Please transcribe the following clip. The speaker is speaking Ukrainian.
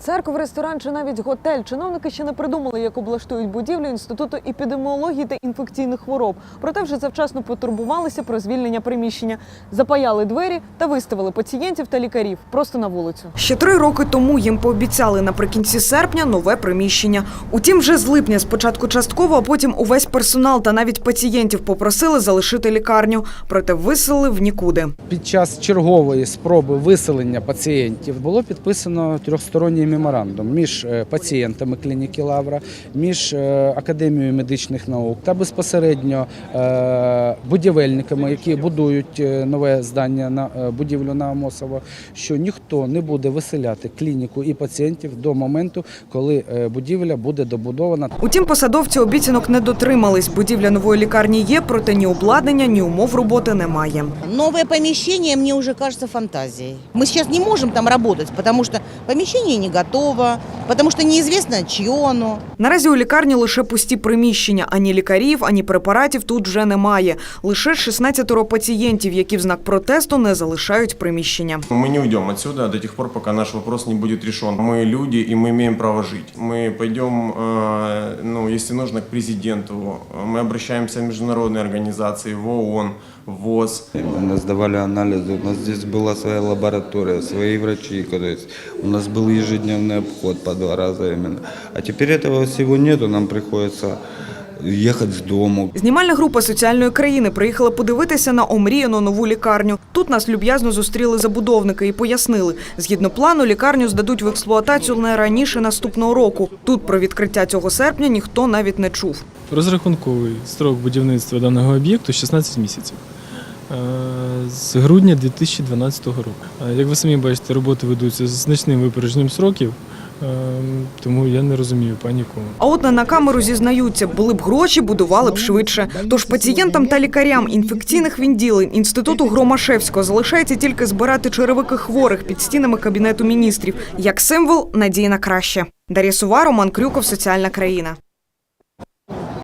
Церква, ресторан чи навіть готель. Чиновники ще не придумали, як облаштують будівлю інституту епідеміології та інфекційних хвороб. Проте вже завчасно потурбувалися про звільнення приміщення, запаяли двері та виставили пацієнтів та лікарів просто на вулицю. Ще три роки тому їм пообіцяли наприкінці серпня нове приміщення. Утім, вже з липня спочатку частково, а потім увесь персонал та навіть пацієнтів попросили залишити лікарню. Проте виселили в нікуди. Під час чергової спроби виселення пацієнтів було підписано трьохсторонній меморандум між е, пацієнтами клініки Лавра, між е, академією медичних наук та безпосередньо е, будівельниками, які будують нове здання на будівлю на Амосово, що ніхто не буде виселяти клініку і пацієнтів до моменту, коли будівля буде добудована. Утім, посадовці обіцянок не дотримались. Будівля нової лікарні є, проте ні обладнання, ні умов роботи немає. Новое помещение мне уже кажется фантазией. Мы сейчас не можем там работать, потому что помещение не готово, потому что неизвестно, чье оно. Наразі у лікарні лише пусті приміщення. Ані лікарів, ані препаратів тут вже немає. Лише 16 пацієнтів, які в знак протесту не залишають приміщення. Мы не уйдем отсюда до тех пор, пока наш вопрос не будет решен. Мы люди, и мы имеем право жить. Мы пойдем, э, ну, если нужно, к президенту. Мы обращаемся в международные организации, в ООН, в ВОЗ. У нас давали анализы, у нас здесь была своя лаборатория, свои врачи, то есть у нас был ежедневный обход по два раза именно. А теперь этого всего нету, нам приходится ехать с дому, Знімальна група соціальної країни приїхала подивитися на омріяну нову лікарню. Тут нас люб'язно зустріли забудовники і пояснили, згідно плану, лікарню здадуть в експлуатацію не раніше наступного року. Тут про відкриття цього серпня ніхто навіть не чув. Розрахунковий строк будівництва даного об'єкту 16 місяців. Е, З грудня 2012 року. Е, Як ви самі бачите, роботи ведуться з значним випередженням сроків, е, тому я не розумію паніку. А от на камеру зізнаються, були б гроші, будували б швидше. Тож пацієнтам та лікарям інфекційних відділень інституту Громашевського залишається тільки збирати черевики хворих під стінами кабінету міністрів як символ надії на краще. Дар'я Сува, Роман Крюков, Соціальна країна.